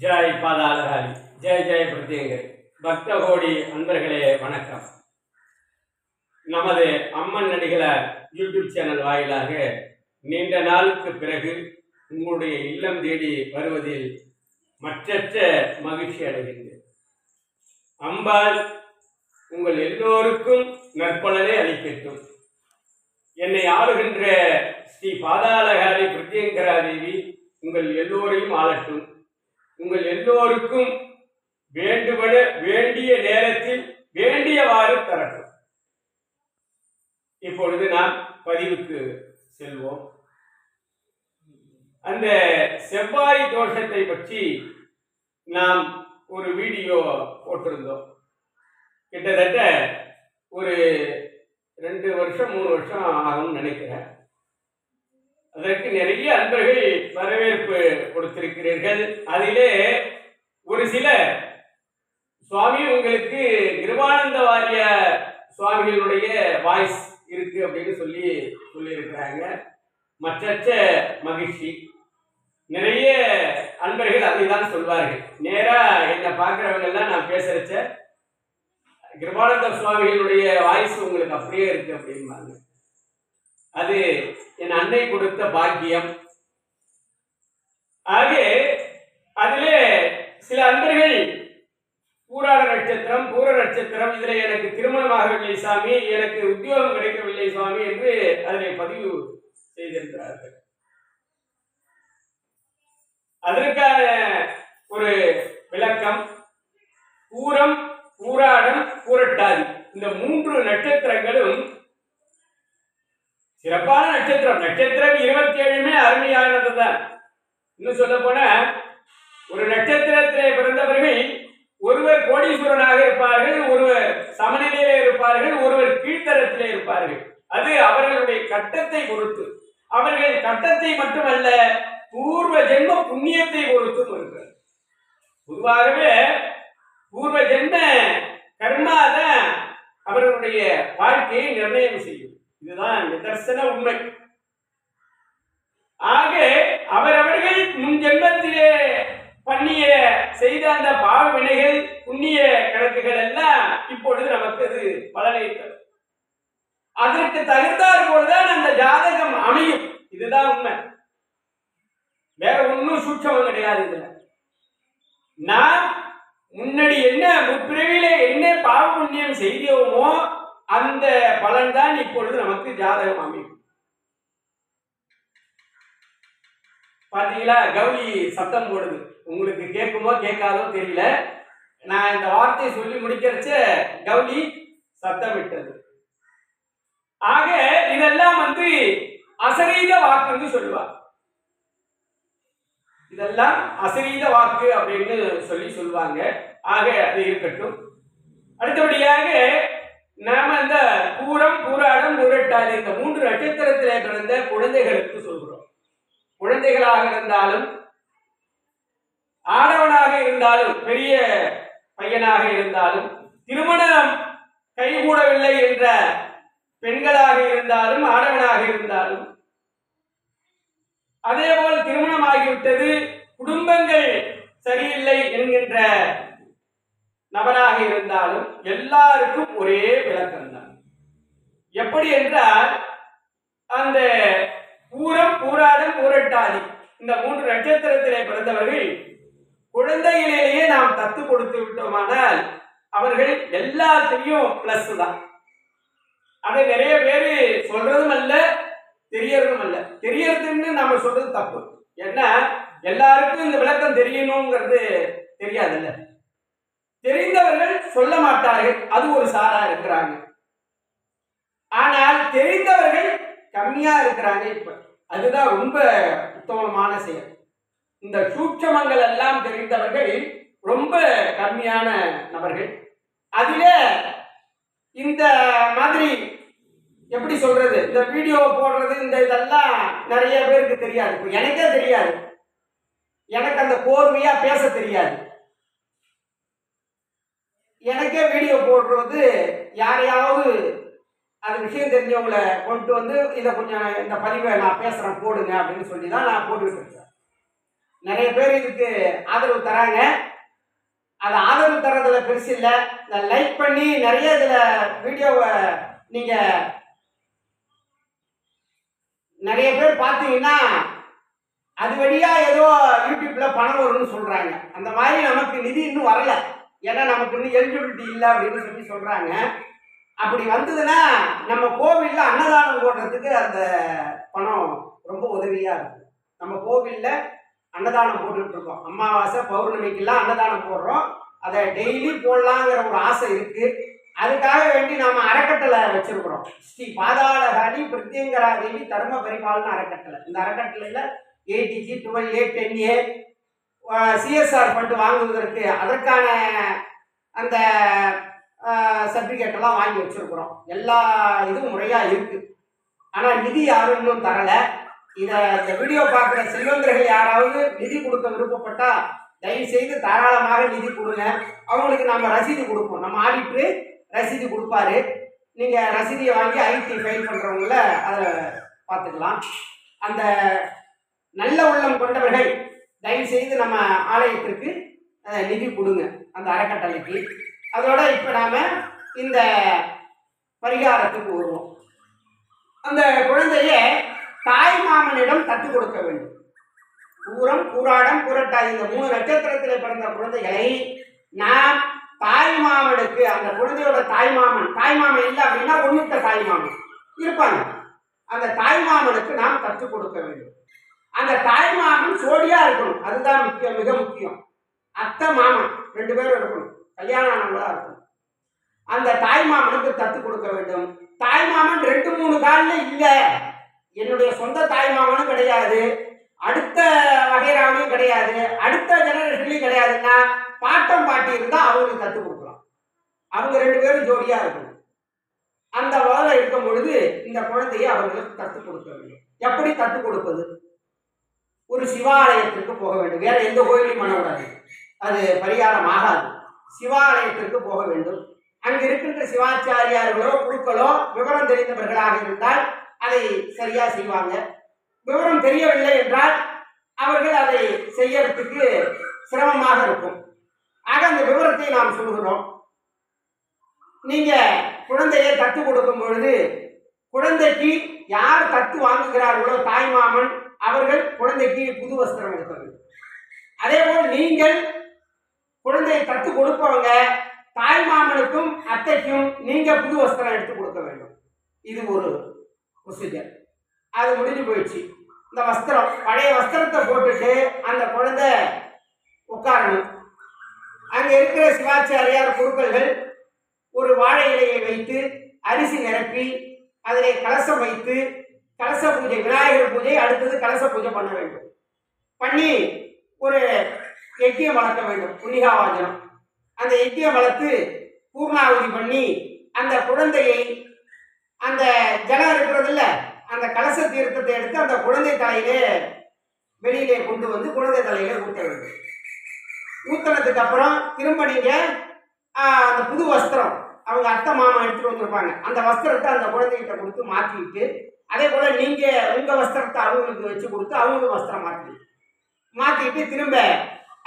ஜெய் பாதாளகாரி ஜெய ஜெய பிரத்யங்கர். பக்த கோடி அன்பர்களே வணக்கம். நமது அம்மன் நடிகளார் யூடியூப் சேனல் வாயிலாக நீண்ட நாளுக்கு பிறகு உங்களுடைய இல்லம் தேடி வருவதில் மற்றற்ற மகிழ்ச்சி அடைகின்றேன். அம்பாள் உங்கள் எல்லோருக்கும் நற்பலனை அளிக்கட்டும். என்னை ஆளுகின்ற ஸ்ரீ பாதாளகாரி பிரத்யங்கரா தேவி உங்கள் எல்லோரையும் ஆளட்டும். உங்கள் எல்லோருக்கும் வேண்டுபட வேண்டிய நேரத்தில் வேண்டியவாறு தரட்டும். இப்பொழுது நாம் பதிவுக்கு செல்வோம். அந்த செவ்வாய் தோஷத்தை பற்றி நாம் ஒரு வீடியோ போட்டிருந்தோம். கிட்டத்தட்ட ஒரு ரெண்டு வருஷம் மூணு வருஷம் ஆகும்னு நினைக்கிறேன். அதற்கு நிறைய அன்பர்கள் வரவேற்பு கொடுத்திருக்கிறீர்கள். அதிலே ஒரு சில சுவாமி உங்களுக்கு கிருபானந்த வாரிய சுவாமிகளுடைய வாய்ஸ் இருக்கு அப்படின்னு சொல்லி சொல்லியிருக்கிறாங்க. மற்ற மகிழ்ச்சி. நிறைய அன்பர்கள் அதை தான் சொல்வார்கள். நேரா என்னை பார்க்குறவங்க எல்லாம் நான் பேசுறச்ச கிருபானந்த சுவாமிகளுடைய வாய்ஸ் உங்களுக்கு அப்படியே இருக்கு அப்படிம்பாங்க. அது என் அன்னை கொடுத்த பாக்கியம். ஆக அதிலே சில அன்பர்கள் பூராட நட்சத்திரம் பூர நட்சத்திரம் இதில் எனக்கு திருமணமாகவில்லை சாமி எனக்கு உத்தியோகம் கிடைக்கவில்லை சுவாமி என்று அதனை பதிவு செய்திருக்கிறார்கள். அதற்கான ஒரு விளக்கம் பூரம் பூராடம் பூரட்டாதி. இந்த மூன்று நட்சத்திரங்களும் சிறப்பான நட்சத்திரம். நட்சத்திரம் இருபத்தி ஏழுமே அருமையானது தான் இன்னும் சொல்ல போன ஒரு நட்சத்திரத்திலே பிறந்தவர்கள் ஒருவர் கோடீஸ்வரனாக இருப்பார்கள் ஒருவர் சமநிலையிலே இருப்பார்கள் ஒருவர் கீழ்த்தரத்திலே இருப்பார்கள். அது அவர்களுடைய கட்டத்தை பொறுத்து. அவர்கள் கட்டத்தை மட்டுமல்ல பூர்வ ஜென்ம புண்ணியத்தை பொறுத்தும் இருக்கிறது பொதுவாகவே பூர்வ ஜென்ம கர்மா தான் அவர்களுடைய வாழ்க்கையை நிர்ணயம் செய்யும். இதுதான் நிதர்சன உண்மை. ஆக அவரவர்கள் முன் ஜென்மத்திலே பண்ணிய செய்த அந்த பாவ வினைகள் புண்ணிய கணக்குகள் எல்லாம் இப்பொழுது நமக்கு அது பலனை தரும். அதற்கு தகுந்தார் போலதான் அந்த ஜாதகம் அமையும். இதுதான் உண்மை. வேற ஒன்றும் சூட்சமும் கிடையாது இதுல. நான் முன்னாடி என்ன முற்பிறவிலே என்ன பாவ புண்ணியம் செய்தோமோ அந்த பலன்தான் இப்பொழுது நமக்கு ஜாதகம் அமையும். பாத்தீங்களா? கௌரி சத்தம் போடுது. உங்களுக்கு கேட்குமோ கேட்காதோ தெரியல. நான் இந்த வார்த்தையை சொல்லி முடிக்கிறச்ச கௌரி சத்தம் விட்டது ஆக இதெல்லாம் வந்து அசரீத வாக்குன்னு சொல்லுவார். இதெல்லாம் அசரீத வாக்கு அப்படின்னு சொல்லி சொல்லுவாங்க. ஆக அது இருக்கட்டும். அடுத்தபடியாக நாம இந்த பூரம் பூராடம் பூரட்டாதி இந்த மூன்று நட்சத்திரத்திலே பிறந்த குழந்தைகளுக்கு சொல்கிறோம் குழந்தைகளாக இருந்தாலும் ஆடவனாக இருந்தாலும் பெரிய பையனாக இருந்தாலும் திருமணம் கைகூடவில்லை என்ற பெண்களாக இருந்தாலும் ஆடவனாக இருந்தாலும் அதேபோல் திருமணம் ஆகிவிட்டது குடும்பங்கள் சரியில்லை என்கின்ற நபராக இருந்தாலும் எல்லாருக்கும் ஒரே விளக்கம் தான் எப்படி என்றால் அந்த பூரம் பூராடம் பூரட்டாதி இந்த மூன்று நட்சத்திரத்திலே பிறந்தவர்கள் குழந்தையிலேயே நாம் தத்து கொடுத்து விட்டோமானால் அவர்கள் எல்லாத்தையும் பிளஸ் தான். அதை நிறைய பேர் சொல்றதும் அல்ல தெரியறதும் அல்ல. தெரியறதுன்னு நம்ம சொல்றது தப்பு. ஏன்னா எல்லாருக்கும் இந்த விளக்கம் தெரியணுங்கிறது தெரியாதுல்ல. தெரிந்தவர்கள் சொல்ல மாட்டார்கள். அது ஒரு சாரா இருக்கிறாங்க. ஆனால் தெரிந்தவர்கள் கம்மியா இருக்கிறாங்க இப்ப. அதுதான் ரொம்ப உத்தமமான செயல். இந்த சூட்சமங்கள் எல்லாம் தெரிந்தவர்கள் ரொம்ப கம்மியான நபர்கள். அதுல இந்த மாதிரி எப்படி சொல்றது? இந்த வீடியோ போடுறது இந்த இதெல்லாம் நிறைய பேருக்கு தெரியாது. இப்போ எனக்கே தெரியாது. எனக்கு அந்த கோர்வையா பேச தெரியாது. எனக்கே வீடியோ போடுறது யாரையாவது அது விஷயம் தெரிஞ்சவங்கள கொண்டு வந்து இதை கொஞ்சம் இந்த பதிவை நான் பேசுகிறேன் போடுங்க அப்படின்னு சொல்லி தான் நான் போட்டுக்கிட்டு இருக்கேன் நிறைய பேர் இதுக்கு ஆதரவு தராங்க. அது ஆதரவு தரதுல பெருசு இல்லை. இந்த லைக் பண்ணி நிறைய இதில் வீடியோவை நீங்கள் நிறைய பேர் பார்த்தீங்கன்னா அது வழியாக ஏதோ யூடியூப்பில் பணம் வரும்னு சொல்கிறாங்க அந்த மாதிரி நமக்கு நிதி இன்னும் வரல. ஏன்னா நமக்கு இன்னும் எலிஜிபிலிட்டி இல்லை அப்படின்னு சொல்லி சொல்கிறாங்க அப்படி வந்ததுன்னா நம்ம கோவிலில் அன்னதானம் போடுறதுக்கு அந்த பணம் ரொம்ப உதவியாக இருக்கும். நம்ம கோவில்ல அன்னதானம் போட்டுட்டு இருக்கோம். அமாவாசை பௌர்ணமிக்கெல்லாம் அன்னதானம் போடுறோம். அதை டெய்லி போடலாங்கிற ஒரு ஆசை இருக்குது அதுக்காக வேண்டி நாம் அறக்கட்டளை வச்சுருக்குறோம். ஸ்ரீ பாதாளஹாரி பிரத்யங்கரா தேவி தர்ம பரிபாலன அறக்கட்டளை. இந்த அறக்கட்டளையில் eighty G twelve A ten A CSR fund வாங்குவதற்கு அதற்கான அந்த சர்டிஃபிகேட் எல்லாம் வாங்கி வச்சுருக்குறோம். எல்லா இதுவும் முறையாக இருக்கு. ஆனால் நிதி யாரும் இன்னும் தரலை. இதை இந்த வீடியோ பார்க்குற செல்வந்தர்கள் யாராவது நிதி கொடுக்க விருப்பப்பட்டால் தயவு செய்து தாராளமாக நிதி கொடுங்க. அவங்களுக்கு நம்ம ரசீது கொடுப்போம். நம்ம ஆடிட்டு ரசீது கொடுப்பாரு. நீங்கள் ரசீதியை வாங்கி ஐடி ஃபைல் பண்ணுறவங்கள அதை பார்த்துக்கலாம். அந்த நல்ல உள்ளம் கொண்டவர்கள் தயவு செய்து நம்ம ஆலயத்திற்கு நிதி கொடுங்க அந்த அறக்கட்டளைக்கு. அதோட இப்போ நாம் இந்த பரிகாரத்துக்கு வருவோம். அந்த குழந்தைய தாய் மாமனிடம் கற்றுக் கொடுக்க வேண்டும். பூரம் பூராடம் பூரட்டாதி இந்த மூணு நட்சத்திரத்தில் பிறந்த குழந்தைகளை நாம் தாய் மாமனுக்கு அந்த குழந்தையோட தாய் மாமன் தாய் மாமன் இல்லை அப்படின்னா ஒன்றுத்த தாய் மாமன். இருப்பாங்க. அந்த தாய் மாமனுக்கு நாம் கற்றுக் கொடுக்க வேண்டும். அந்த தாய் மாமன் சோடியா இருக்கணும். அதுதான் முக்கியம் மிக முக்கியம். அத்தை மாமன் ரெண்டு பேரும் இருக்கணும். கல்யாணம் ஆனவங்களா இருக்கணும். அந்த தாய் மாமனுக்கு தத்து கொடுக்க வேண்டும். தாய் மாமன் ரெண்டு மூணு காலில் இல்லை. என்னுடைய சொந்த தாய் மாமனும் கிடையாது. அடுத்த வகைராவிலையும் கிடையாது. அடுத்த ஜெனரேஷன்லையும் கிடையாதுன்னா பாட்டம் பாட்டி இருந்தா அவங்களுக்கு தத்து கொடுக்கலாம். அவங்க ரெண்டு பேரும் ஜோடியா இருக்கணும். அந்த வகையில் இருக்கும் பொழுது இந்த குழந்தையை அவங்களுக்கு தத்து கொடுக்க வேண்டும். எப்படி தத்து கொடுப்பது? ஒரு சிவாலயத்திற்கு போக வேண்டும். வேற எந்த கோயிலையும் பண்ணக்கூடாது அது பரிகாரம் ஆகாது. சிவாலயத்திற்கு போக வேண்டும். அங்கு இருக்கின்ற சிவாச்சாரியார்களோ குழுக்களோ விவரம் தெரிந்தவர்களாக இருந்தால் அதை சரியா செய்வாங்க. விவரம் தெரியவில்லை என்றால் அவர்கள் அதை செய்யறதுக்கு சிரமமாக இருக்கும். ஆக அந்த விவரத்தை நாம் சொல்கிறோம். நீங்க குழந்தையை தத்து கொடுக்கும் பொழுது குழந்தைக்கு யார் தத்து வாங்குகிறார்களோ தாய் மாமன் அவர்கள் குழந்தைக்கு புது வஸ்திரம் எடுக்க வேண்டும் அதே போல் நீங்கள் குழந்தையை தத்து கொடுப்பவங்க தாய் மாமனுக்கும் அத்தைக்கும் நீங்க புது வஸ்திரம் எடுத்து கொடுக்க வேண்டும். இது ஒரு ப்ரொசீஜர் அது முடிஞ்சு போயிடுச்சு. இந்த வஸ்திரம் பழைய வஸ்திரத்தை போட்டுட்டு அந்த குழந்தை உட்காரணும். அங்கே இருக்கிற சிவாச்சாரியார் குருக்கள்கள் ஒரு வாழை இலையை வைத்து அரிசி நிரப்பி அதிலே கலசம் வைத்து கலச பூஜை விநாயகர் பூஜை அடுத்தது கலச பூஜை பண்ண வேண்டும். பண்ணி ஒரு எட்டியம் வளர்க்க வேண்டும் புனிகாவாஜனம் அந்த எட்டியம் வளர்த்து பூர்ணாவதி பண்ணி அந்த குழந்தையை அந்த ஜலம் இருக்கிறது இல்லை அந்த கலச தீர்த்தத்தை எடுத்து அந்த குழந்தை தலையிலே வெளியிலே கொண்டு வந்து குழந்தை தலையில ஊற்ற வேண்டும். ஊத்துனதுக்கு அப்புறம் திரும்ப நீங்க அந்த புது வஸ்திரம் அவங்க அத்தை மாமா எடுத்துட்டு வந்திருப்பாங்க. அந்த வஸ்திரத்தை அந்த குழந்தைகிட்ட கொடுத்து மாற்றிட்டு அதே போல நீங்க உங்க வஸ்திரத்தை அவங்களுக்கு வச்சு கொடுத்து அவங்களுக்கு வஸ்திரம் மாற்றி மாற்றிட்டு திரும்ப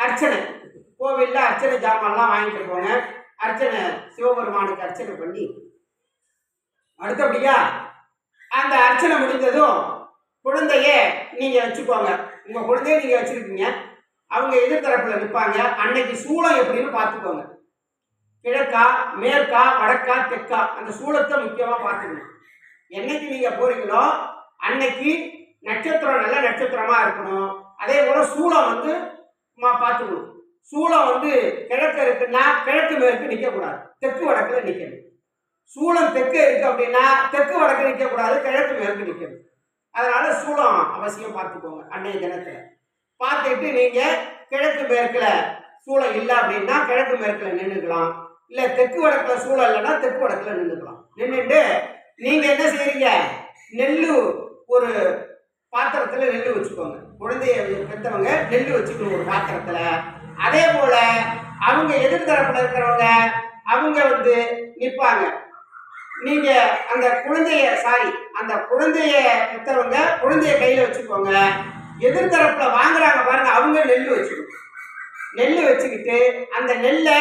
அர்ச்சனை. கோவிலில் அர்ச்சனை ஜாமான்லாம் வாங்கிட்டு போங்க. அர்ச்சனை சிவபெருமானுக்கு அர்ச்சனை பண்ணி. அடுத்தபடியா அந்த அர்ச்சனை முடிந்ததும் குழந்தைய நீங்க வச்சுக்கோங்க. உங்க குழந்தைய நீங்க வச்சிருக்கீங்க. அவங்க எதிர்த்தரப்புல நிற்பாங்க அன்னைக்கு சூளம் எப்படின்னு பார்த்துக்கோங்க. கிழக்கா மேற்கா வடக்கா தெற்கா அந்த சூளத்தை முக்கியமாக பார்த்துக்கணும். என்னைக்கு நீங்கள் போகிறீங்களோ அன்னைக்கு நட்சத்திரம் நல்ல நட்சத்திரமாக இருக்கணும். அதே போல் சூளம் வந்து மா- பார்த்துக்கணும். சூளம் வந்து கிழக்கு இருக்குன்னா கிழக்கு மேற்கு நிற்கக்கூடாது தெற்கு வடக்கில் நிற்கணும் சூளம் தெற்கு இருக்கு அப்படின்னா தெற்கு வடக்கு நிற்கக்கூடாது கிழக்கு மேற்கு நிற்கணும் அதனால் சூளம் அவசியம் பார்த்துக்கோங்க அன்னைய தினத்தில். பார்த்துட்டு நீங்கள் கிழக்கு மேற்கில் சூளம் இல்லை அப்படின்னா கிழக்கு மேற்கில் நின்றுக்கலாம் இல்ல தெற்கு வடக்குல சூழல் இல்லைன்னா தெற்கு வடக்குல நின்றுக்கலாம் நின்றுட்டு நீங்க என்ன செய்றீங்க? நெல் ஒரு பாத்திரத்துல நெல் வச்சுக்கோங்க. குழந்தைய பெற்றவங்க நெல் வச்சுக்கணும் ஒரு பாத்திரத்துல. அதே போல அவங்க எதிர்த்தரப்புல இருக்கிறவங்க அவங்க வந்து நிற்பாங்க நீங்க அந்த குழந்தைய சாரி அந்த குழந்தைய பெற்றவங்க குழந்தைய கையில வச்சுக்கோங்க. எதிர்த்தரப்புல வாங்குறாங்க பாருங்க அவங்க நெல் வச்சுக்கணும். நெல் வச்சுக்கிட்டு அந்த நெல்லை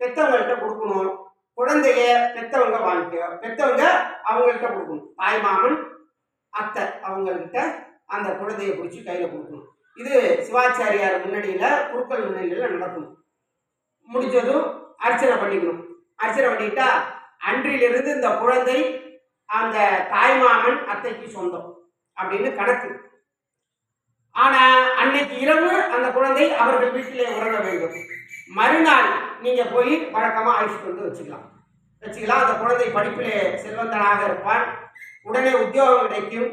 பெத்தவங்கள்ட்ட கொடுக்கணும். குழந்தைய பெத்தவங்க வாங்கிக்க பெத்தவங்க அவங்கள்ட்ட கொடுக்கணும். தாய் மாமன் அத்தை அவங்கள்ட்ட அந்த குழந்தைய பிடிச்சி கையில் கொடுக்கணும். இது சிவாச்சாரியார் முன்னணியில் குருக்கள் முன்னணியில் நடக்கணும். முடிஞ்சதும் அர்ச்சனை பண்ணிக்கணும். அர்ச்சனை பண்ணிட்டா அன்றிலிருந்து இந்த குழந்தை அந்த தாய்மாமன் அத்தைக்கு சொந்தம் அப்படின்னு கணக்கு. ஆனா அன்னைக்கு இரவு அந்த குழந்தை அவர்கள் வீட்டிலே உறங்க வேண்டும். மறுநாள் நீங்கள் போய் வழக்கமாக அழைச்சிட்டு வந்து வச்சுக்கலாம். வச்சுக்கலாம். அந்த குழந்தை படிப்பிலே செல்வந்தனாக இருப்பான் உடனே உத்தியோகம் கிடைக்கும்.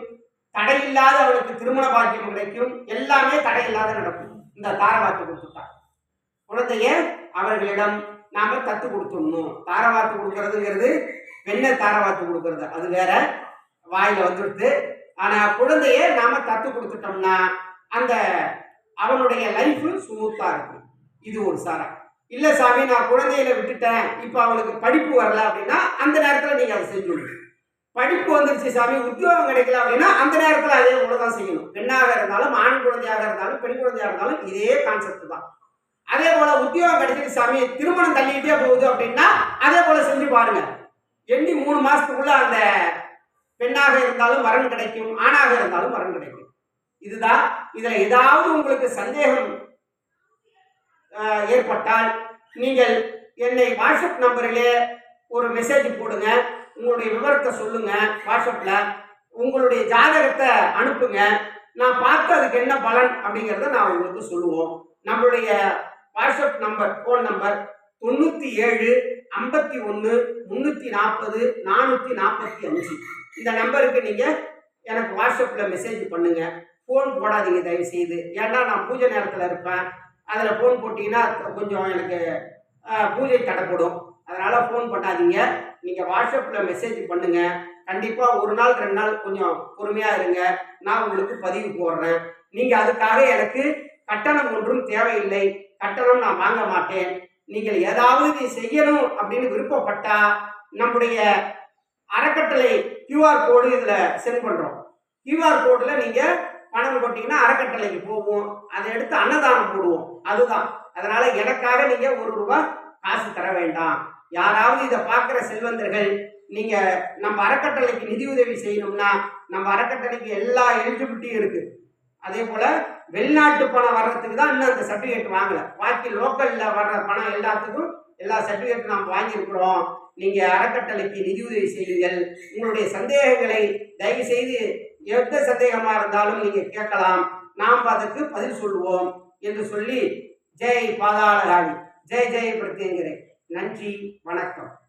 தடையில்லாத அவனுக்கு திருமண பாக்கியம் கிடைக்கும். எல்லாமே தடையில்லாத நடக்கும். இந்த தாரவாத்து கொடுத்துட்டான் குழந்தைய அவர்களிடம் நாம தத்து கொடுத்துடணும். தாரவாத்து கொடுக்கறதுங்கிறது வெண்ணை தாரவாத்து கொடுக்கறது. அது வேற வாயில வந்துடுது ஆனா குழந்தைய நாம தத்து கொடுத்துட்டோம்னா அந்த அவனுடைய லைஃப் ஸ்மூத்தா இருக்கும். இது ஒரு சாரம் இல்ல சாமி நான் குழந்தையில விட்டுட்டேன். இப்போ அவளுக்கு படிப்பு வரல அப்படின்னா அந்த நேரத்துல நீங்க அதை செஞ்சுடணும் படிப்பு வந்துருச்சு சாமி உத்தியோகம் கிடைக்கல அப்படின்னா அந்த நேரத்துல அதே போல தான் செய்யணும். பெண்ணாக இருந்தாலும் ஆண் குழந்தையாக இருந்தாலும் பெண் குழந்தையாக இருந்தாலும் இதே கான்செப்ட் தான். அதே போல உத்தியோகம் கிடைச்சிட்டு சாமி திருமணம் தள்ளிக்கிட்டே போகுது அப்படின்னா அதே போல செஞ்சு பாருங்க. எண்ணி மூணு மாசத்துக்குள்ள அந்த பெண்ணாக இருந்தாலும் வரன் கிடைக்கும் ஆணாக இருந்தாலும் வரன் கிடைக்கும். இதுதான் இதுல ஏதாவது உங்களுக்கு சந்தேகம் ஏற்பட்டால் நீங்கள் என்னை வாட்ஸ்அப் நம்பரிலே ஒரு மெசேஜ் போடுங்க. உங்களுடைய விவரத்தை சொல்லுங்க வாட்ஸ்அப்பில் உங்களுடைய ஜாதகத்தை அனுப்புங்க. நான் பார்த்து அதுக்கு என்ன பலன் அப்படிங்கிறத நான் உங்களுக்கு சொல்லுவோம். நம்மளுடைய வாட்ஸ்அப் நம்பர் ஃபோன் நம்பர் தொண்ணூற்றி ஏழு ஐம்பத்தி ஒன்று முந்நூற்றி நாற்பது நானூற்றி நாற்பத்தி அஞ்சு இந்த நம்பருக்கு நீங்கள் எனக்கு வாட்ஸ்அப்பில் மெசேஜ் பண்ணுங்கள் ஃபோன் போடாதீங்க தயவு செய்து ஏன்னா நான் பூஜை நேரத்தில் இருப்பேன். அதில் ஃபோன் போட்டிங்கன்னா கொஞ்சம் எனக்கு பூஜை தடைப்படும் அதனால் ஃபோன் பண்ணாதீங்க நீங்கள் வாட்ஸ்அப்பில் மெசேஜ் பண்ணுங்கள் கண்டிப்பாக ஒரு நாள் ரெண்டு நாள் கொஞ்சம் பொறுமையாக இருங்க. நான் உங்களுக்கு பதிவு போடுறேன். நீங்கள் அதுக்காக எனக்கு கட்டணம் ஒன்றும் தேவையில்லை. கட்டணம் நான் வாங்க மாட்டேன். நீங்கள் ஏதாவது செய்யணும் அப்படின்னு விருப்பப்பட்டா நம்முடைய அறக்கட்டளை கியூஆர் கோடு இதில் சென்ட் பண்ணுறோம் கியூஆர் கோடில் நீங்கள் பணம் போட்டிங்கன்னா அறக்கட்டளைக்கு போவோம். அதை எடுத்து அன்னதானம் போடுவோம். அதுதான். அதனால எனக்காக நீங்கள் ஒரு ரூபா காசு தர வேண்டாம். யாராவது இதை பார்க்குற செல்வந்தர்கள் நீங்கள் நம்ம அறக்கட்டளைக்கு நிதியுதவி செய்யணும்னா நம்ம அறக்கட்டளைக்கு எல்லா எலிஜிபிலிட்டியும் இருக்குது அதே போல் வெளிநாட்டு பணம் வர்றதுக்கு தான் இன்னும் அந்த சர்டிஃபிகேட் வாங்கலை. பாக்கி லோக்கலில் வர்ற பணம் எல்லாத்துக்கும் எல்லா சர்டிஃபிகேட்டும் நாம் வாங்கியிருக்கிறோம். நீங்கள் அறக்கட்டளைக்கு நிதியுதவி செய்யுங்கள். உங்களுடைய சந்தேகங்களை தயவு செய்து எந்த சந்தேகமா இருந்தாலும் நீங்கள் கேட்கலாம். நாம் அதற்கு பதில் சொல்லுவோம் என்று சொல்லி ஜெய் பாதாளகாளி ஜெய் ஜெய் பிரத்யேங்கிறேன் நன்றி வணக்கம்.